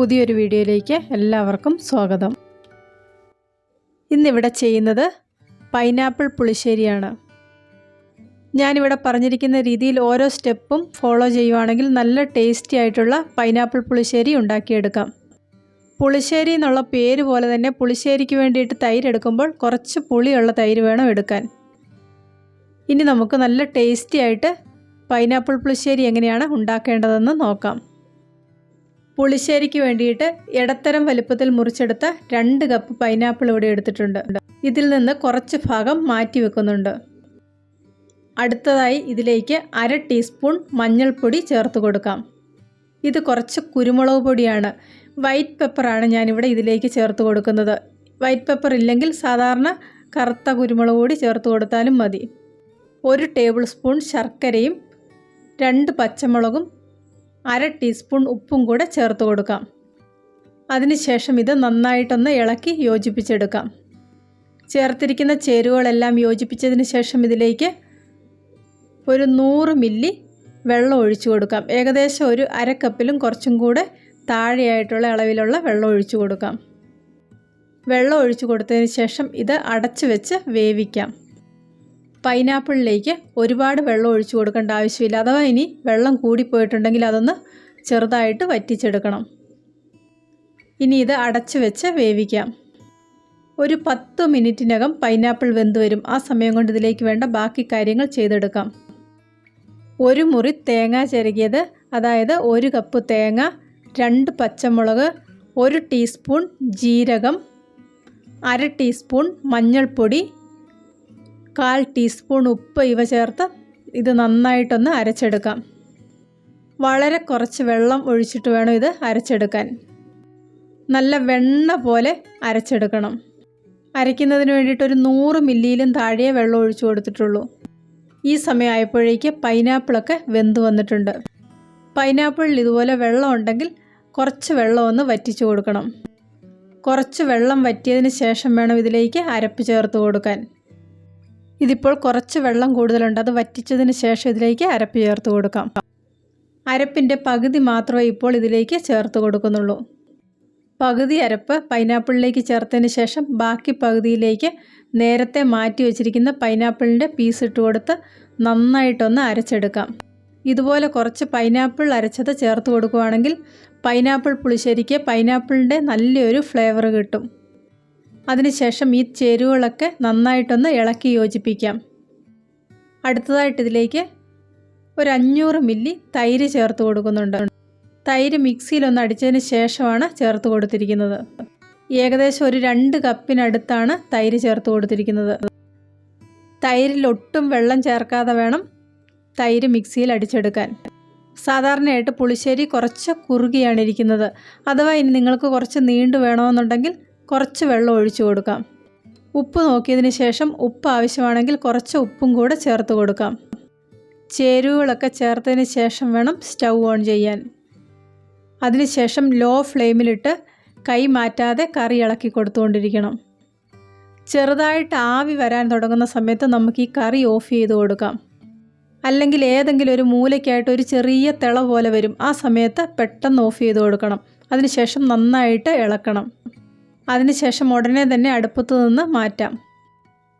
പുതിയൊരു വീഡിയോയിലേക്ക് എല്ലാവർക്കും സ്വാഗതം. ഇന്നിവിടെ ചെയ്യുന്നത് പൈനാപ്പിൾ പുളിശ്ശേരിയാണ്. ഞാനിവിടെ പറഞ്ഞിരിക്കുന്ന രീതിയിൽ ഓരോ സ്റ്റെപ്പും ഫോളോ ചെയ്യുവാണെങ്കിൽ നല്ല ടേസ്റ്റി ആയിട്ടുള്ള പൈനാപ്പിൾ പുളിശ്ശേരി ഉണ്ടാക്കിയെടുക്കാം. പുളിശ്ശേരി എന്നുള്ള പേര് പോലെ തന്നെ പുളിശ്ശേരിക്ക് വേണ്ടിയിട്ട് തൈര് എടുക്കുമ്പോൾ കുറച്ച് പുളിയുള്ള തൈര് വേണം എടുക്കാൻ. ഇനി നമുക്ക് നല്ല ടേസ്റ്റി ആയിട്ട് പൈനാപ്പിൾ പുളിശ്ശേരി എങ്ങനെയാണ് ഉണ്ടാക്കേണ്ടതെന്ന് നോക്കാം. പുളിശ്ശേരിക്ക് വേണ്ടിയിട്ട് ഇടത്തരം വലുപ്പത്തിൽ മുറിച്ചെടുത്ത രണ്ട് കപ്പ് പൈനാപ്പിൾ ഇവിടെ എടുത്തിട്ടുണ്ട്. ഇതിൽ നിന്ന് കുറച്ച് ഭാഗം മാറ്റി വെക്കുന്നുണ്ട്. അടുത്തതായി ഇതിലേക്ക് അര ടീസ്പൂൺ മഞ്ഞൾപ്പൊടി ചേർത്ത് കൊടുക്കാം. ഇത് കുറച്ച് കുരുമുളക് പൊടിയാണ്. വൈറ്റ് പെപ്പറാണ് ഞാനിവിടെ ഇതിലേക്ക് ചേർത്ത് കൊടുക്കുന്നത്. വൈറ്റ് പെപ്പർ ഇല്ലെങ്കിൽ സാധാരണ കറുത്ത കുരുമുളക് പൊടി ചേർത്ത് കൊടുത്താലും മതി. ഒരു ടേബിൾ സ്പൂൺ ശർക്കരയും രണ്ട് പച്ചമുളകും അര ടീസ്പൂൺ ഉപ്പും കൂടെ ചേർത്ത് കൊടുക്കാം. അതിനുശേഷം ഇത് നന്നായിട്ടൊന്ന് ഇളക്കി യോജിപ്പിച്ചെടുക്കാം. ചേർത്തിരിക്കുന്ന ചേരുവകളെല്ലാം യോജിപ്പിച്ചതിന് ശേഷം ഇതിലേക്ക് ഒരു നൂറ് മില്ലി വെള്ളം ഒഴിച്ചു കൊടുക്കാം. ഏകദേശം ഒരു അര കപ്പിലും കുറച്ചും കൂടെ താഴെയായിട്ടുള്ള അളവിലുള്ള വെള്ളം ഒഴിച്ചു കൊടുക്കാം. വെള്ളം ഒഴിച്ചു കൊടുത്തതിന് ശേഷം ഇത് അടച്ചു വെച്ച് വേവിക്കാം. പൈനാപ്പിളിലേക്ക് ഒരുപാട് വെള്ളം ഒഴിച്ചു കൊടുക്കേണ്ട ആവശ്യമില്ല. അഥവാ ഇനി വെള്ളം കൂടിപ്പോയിട്ടുണ്ടെങ്കിൽ അതൊന്ന് ചെറുതായിട്ട് വറ്റിച്ചെടുക്കണം. ഇനി ഇത് അടച്ചു വെച്ച് വേവിക്കാം. ഒരു പത്ത് മിനിറ്റിനകം പൈനാപ്പിൾ വെന്ത് വരും. ആ സമയം കൊണ്ട് ഇതിലേക്ക് വേണ്ട ബാക്കി കാര്യങ്ങൾ ചെയ്തെടുക്കാം. ഒരു മുറി തേങ്ങ ചിരകിയത് അതായത് ഒരു കപ്പ് തേങ്ങ രണ്ട് പച്ചമുളക് ഒരു ടീസ്പൂൺ ജീരകം അര ടീസ്പൂൺ മഞ്ഞൾപ്പൊടി കാൽ ടീസ്പൂൺ ഉപ്പ് ഇവ ചേർത്ത് ഇത് നന്നായിട്ടൊന്ന് അരച്ചെടുക്കാം. വളരെ കുറച്ച് വെള്ളം ഒഴിച്ചിട്ട് വേണം ഇത് അരച്ചെടുക്കാൻ. നല്ല വെണ്ണ പോലെ അരച്ചെടുക്കണം. അരയ്ക്കുന്നതിന് വേണ്ടിയിട്ട് ഒരു നൂറ് മില്ലിയിലും താഴെ വെള്ളം ഒഴിച്ചു കൊടുത്തിട്ടുള്ളൂ. ഈ സമയമായപ്പോഴേക്ക് പൈനാപ്പിളൊക്കെ വെന്ത് വന്നിട്ടുണ്ട്. പൈനാപ്പിളിൽ ഇതുപോലെ വെള്ളം ഉണ്ടെങ്കിൽ കുറച്ച് വെള്ളം ഒന്ന് വറ്റിച്ചു കൊടുക്കണം. കുറച്ച് വെള്ളം വറ്റിയതിന് ശേഷം വേണം ഇതിലേക്ക് അരപ്പ് ചേർത്ത് കൊടുക്കാൻ. ഇതിപ്പോൾ കുറച്ച് വെള്ളം കൂടുതലുണ്ട്. അത് വറ്റിച്ചതിന് ശേഷം ഇതിലേക്ക് അരപ്പ് ചേർത്ത് കൊടുക്കാം. അരപ്പിന്റെ പകുതി മാത്രമേ ഇപ്പോൾ ഇതിലേക്ക് ചേർത്ത് കൊടുക്കുന്നുള്ളൂ. പകുതി അരപ്പ് പൈനാപ്പിളിലേക്ക് ചേർത്തതിന് ശേഷം ബാക്കി പകുതിയിലേക്ക് നേരത്തെ മാറ്റി വെച്ചിരിക്കുന്ന പൈനാപ്പിളിന്റെ പീസ് ഇട്ട് കൊടുത്ത് നന്നായിട്ടൊന്ന് അരച്ചെടുക്കാം. ഇതുപോലെ കുറച്ച് പൈനാപ്പിൾ അരച്ചത് ചേർത്ത് കൊടുക്കുകയാണെങ്കിൽ പൈനാപ്പിൾ പുളിശ്ശേരിക്ക് പൈനാപ്പിളിന്റെ നല്ലൊരു ഫ്ലേവർ കിട്ടും. അതിനുശേഷം ഈ ചേരുവകളൊക്കെ നന്നായിട്ടൊന്ന് ഇളക്കി യോജിപ്പിക്കാം. അടുത്തതായിട്ട് ഇതിലേക്ക് ഒരു അഞ്ഞൂറ് മില്ലി തൈര് ചേർത്ത് കൊടുക്കുന്നുണ്ട്. തൈര് മിക്സിയിലൊന്ന് അടിച്ചതിന് ശേഷമാണ് ചേർത്ത് കൊടുത്തിരിക്കുന്നത്. ഏകദേശം ഒരു രണ്ട് കപ്പിനടുത്താണ് തൈര് ചേർത്ത് കൊടുത്തിരിക്കുന്നത്. തൈരിൽ ഒട്ടും വെള്ളം ചേർക്കാതെ വേണം തൈര് മിക്സിയിൽ അടിച്ചെടുക്കാൻ. സാധാരണയായിട്ട് പുളിശ്ശേരി കുറച്ച് കുറുകിയാണ് ഇരിക്കുന്നത്. അഥവാ ഇനി നിങ്ങൾക്ക് കുറച്ച് നീണ്ടു വേണമെന്നുണ്ടെങ്കിൽ കുറച്ച് വെള്ളം ഒഴിച്ചു കൊടുക്കാം. ഉപ്പ് നോക്കിയതിന് ശേഷം ഉപ്പ് ആവശ്യമാണെങ്കിൽ കുറച്ച് ഉപ്പും കൂടെ ചേർത്ത് കൊടുക്കാം. ചേരുവകളൊക്കെ ചേർത്തതിന് ശേഷം വേണം സ്റ്റൗ ഓൺ ചെയ്യാൻ. അതിനുശേഷം ലോ ഫ്ലെയിമിലിട്ട് കൈ മാറ്റാതെ കറി ഇളക്കി കൊടുത്തുകൊണ്ടിരിക്കണം. ചെറുതായിട്ട് ആവി വരാൻ തുടങ്ങുന്ന സമയത്ത് നമുക്ക് ഈ കറി ഓഫ് ചെയ്ത് കൊടുക്കാം. അല്ലെങ്കിൽ ഏതെങ്കിലും ഒരു മൂലയ്ക്കായിട്ട് ഒരു ചെറിയ തിള പോലെ വരും. ആ സമയത്ത് പെട്ടെന്ന് ഓഫ് ചെയ്ത് കൊടുക്കണം. അതിനുശേഷം നന്നായിട്ട് ഇളക്കണം. അതിനുശേഷം ഉടനെ തന്നെ അടുപ്പത്തു നിന്ന് മാറ്റാം.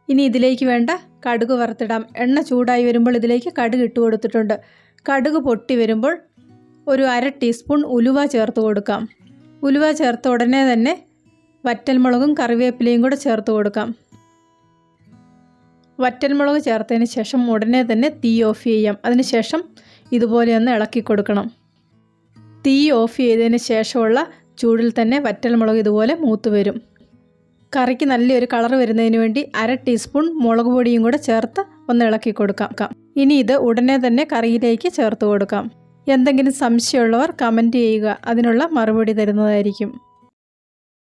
ഇനി ഇതിലേക്ക് വേണ്ട കടുക് വറുത്തിടാം. എണ്ണ ചൂടായി വരുമ്പോൾ ഇതിലേക്ക് കടുക് ഇട്ട് കൊടുത്തിട്ടുണ്ട്. കടുക് പൊട്ടി വരുമ്പോൾ ഒരു അര ടീസ്പൂൺ ഉലുവ ചേർത്ത് കൊടുക്കാം. ഉലുവ ചേർത്ത ഉടനെ തന്നെ വറ്റൽമുളകും കറിവേപ്പിലയും കൂടെ ചേർത്ത് കൊടുക്കാം. വറ്റൽമുളക് ചേർത്തതിന് ശേഷം ഉടനെ തന്നെ തീ ഓഫ് ചെയ്യാം. അതിനുശേഷം ഇതുപോലെ ഒന്ന് ഇളക്കി കൊടുക്കണം. തീ ഓഫ് ചെയ്തതിന് ശേഷമുള്ള ചൂടിൽ തന്നെ വറ്റൽമുളക് ഇതുപോലെ മൂത്ത് വരും. കറിക്ക് നല്ലൊരു കളർ വരുന്നതിന് വേണ്ടി അര ടീസ്പൂൺ മുളക് പൊടിയും കൂടെ ചേർത്ത് ഒന്ന് ഇളക്കി കൊടുക്കാം. ഇനി ഇത് ഉടനെ തന്നെ കറിയിലേക്ക് ചേർത്ത് കൊടുക്കാം. എന്തെങ്കിലും സംശയമുള്ളവർ കമന്റ് ചെയ്യുക. അതിനുള്ള മറുപടി തരുന്നതായിരിക്കും.